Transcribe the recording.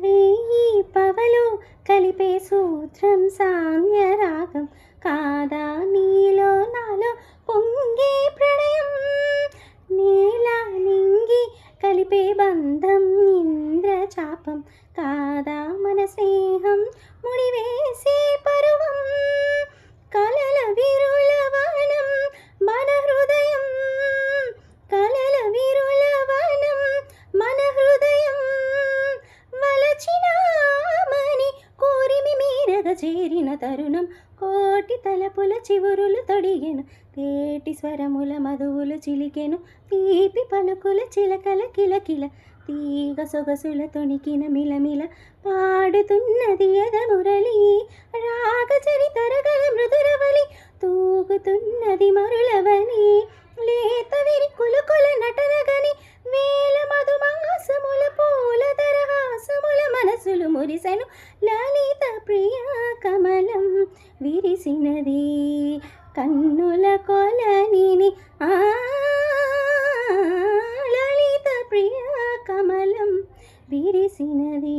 వేయి పవలు కలిపే సూత్రం సాంగ్య రాగం. కాదా నీలో నాలో పొంగే ప్రణయం? నేల నింగి కలిపే బంధం ఇంద్రచాపం. కాదా మన స్నేహం? ముడి చేరిన తరుణం కోటి తలపుల చివురులు తొడిగెను తేటి స్వరముల మధువులు చిలికెను తీపి పలుకుల చిలకల కిలకిల తీగ సొగసుల తొణికిన మిలమిల పాడుతున్నది అద మురళీ మనసులు మురిసెను. లలిత ప్రియ కమలం విరిసినది. కన్నుల కొలనిని ఆ లలిత ప్రియ కమలం విరిసినది.